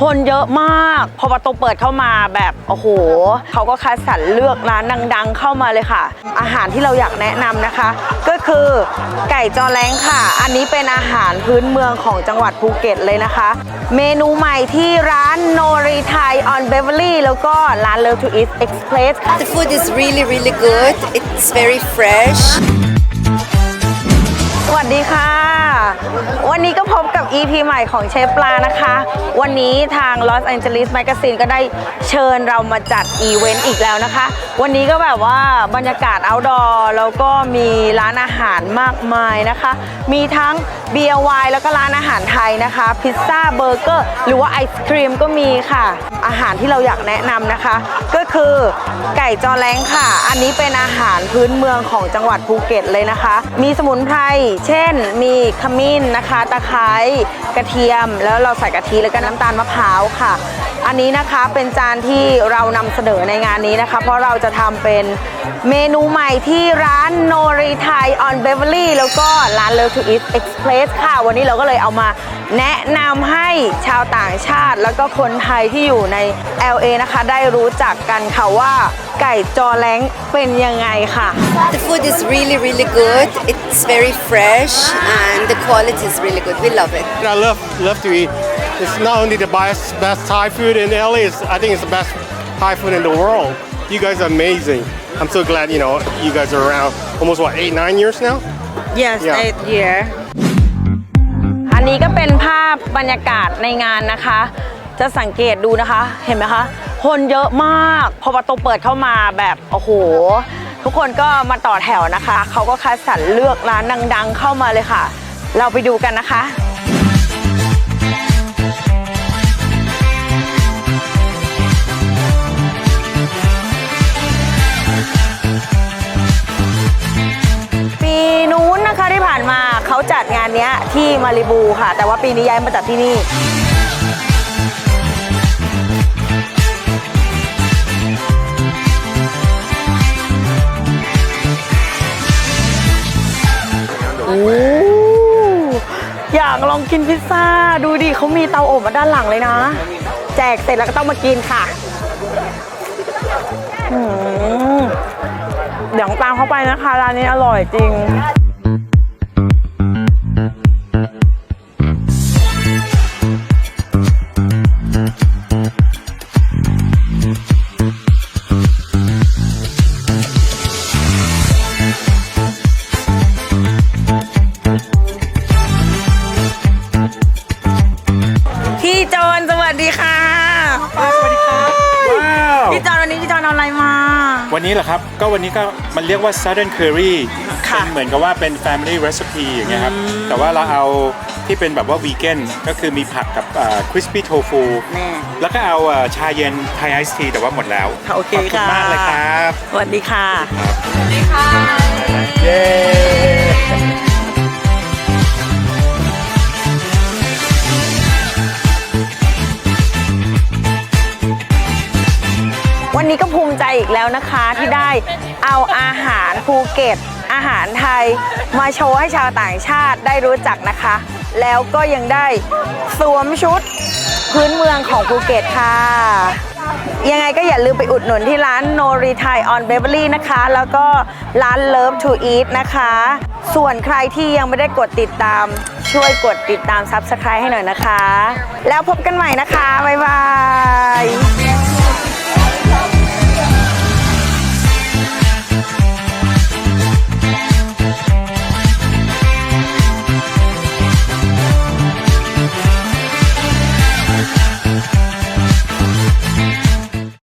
คนเยอะมาก พอประตูเปิดเข้ามาแบบโอ้โหเขาก็คัดสรรเลือกร้านดัง ๆ เข้ามาเลยค่ะ อาหารที่เราอยากแนะนำนะคะ ก็คือไก่จอแรงค่ะ อันนี้เป็นอาหารพื้นเมืองของจังหวัดภูเก็ตเลยนะคะ เมนูใหม่ที่ร้านโนรีไทย on Beverly แล้วก็ร้าน Love to Eat Express The food is really, really good. It's very fresh. สวัสดีค่ะ วันนี้ก็พบกับ EP ใหม่ของเชฟปลานะคะ วันนี้ทาง Los Angeles Magazine ก็ได้เชิญเรามาจัดอีเวนต์อีกแล้วนะคะ วันนี้ก็แบบว่าบรรยากาศ outdoor แล้วก็มีร้านอาหารมากมายนะคะ มีทั้งเบียร์ไวน์แล้วก็ร้านอาหารไทยนะคะ พิซซ่าเบอร์เกอร์ หรือว่าไอศครีมก็มีค่ะ อาหารที่เราอยากแนะนำนะคะ ก็คือไก่จอแรงค่ะ อันนี้เป็นอาหารพื้นเมืองของจังหวัดภูเก็ตเลยนะคะ มีสมุนไพรเช่น มีขมินนะคะ ตะไคร้กระเทียม แล้วเราใส่กะทิแล้วก็น้ำตาลมะพร้าวค่ะ อันนี้นะคะเป็นจานที่เรานำเสนอในงานนี้นะคะ เพราะเราจะทำเป็นเมนูใหม่ที่ร้านโนรีไทย on Beverly แล้วก็ร้าน Love to Eat Express ค่ะ วันนี้เราก็เลยเอามาแนะนำให้ชาวต่างชาติ แล้วก็คนไทยที่อยู่ใน LA นะคะ ได้รู้จักกันค่ะว่าไก่จอแรงเป็นยังไงค่ะ The food is really, really good. It's very fresh and the quality is really good. We love it. I love love to eat. It's not only the best best Thai food in LA. It's, I think it's the best Thai food in the world. You guys are amazing. I'm so glad you know you guys are around almost what eight nine years now. Yes Yeah. eight year อันนี้ก็เป็นภาพบรรยากาศในงานนะคะ จะสังเกตดูนะคะ เห็นไหมคะ คนเยอะมาก พอประตูเปิดเข้ามาแบบ โอ้โห ทุกคนก็มาต่อแถวนะคะ เขาก็คัดสรรเลือกร้านดังๆเข้ามาเลยค่ะ เราไปดูกันนะคะ คะที่ผ่านมาเขาจัดงานเนี้ยที่มาริบูค่ะ แต่ว่าปีนี้ย้ายมาจัดที่นี่ โอ้อยากลองกินพิซซ่า ดูดิเขามีเตาอบมาด้านหลังเลยนะ แจกเสร็จแล้วก็ต้องมากินค่ะอืมเดี๋ยวตามเข้าไปนะคะร้านนี้อร่อยจริง ดีค่ะสวัสดีครับว้าว พี่จอนวันนี้พี่จอนเอาอะไรมา วันนี้เหรอครับ ก็วันนี้ก็มันเรียกว่า Southern Curry ค่ะเป็นเหมือนกับว่าเป็น Family Recipe อย่างเงี้ยครับ แต่ว่าเราเอาที่เป็นแบบว่าวีแกนก็คือมีผักกับคริสปี้โทฟูแน่แล้วก็เอาเอ่อชาเย็นไทยไอซ์ทีแต่ว่าหมดแล้ว โอเคขอบคุณค่ะ มากเลยครับ สวัสดีค่ะเย้ วันนี้ก็ภูมิใจอีกแล้วนะคะที่ได้เอาอาหารภูเก็ต อาหารไทย มาโชว์ให้ชาวต่างชาติได้รู้จักนะคะ แล้วก็ยังได้สวมชุดพื้นเมืองของภูเก็ตค่ะ ยังไงก็อย่าลืมไปอุดหนุนที่ร้านโนรีไทย on Beverly นะคะ แล้วก็ร้าน Love to Eat นะคะ ส่วนใครที่ยังไม่ได้กดติดตาม ช่วยกดติดตาม Subscribe ให้หน่อยนะคะ แล้วพบกันใหม่นะคะ บ๊ายบาย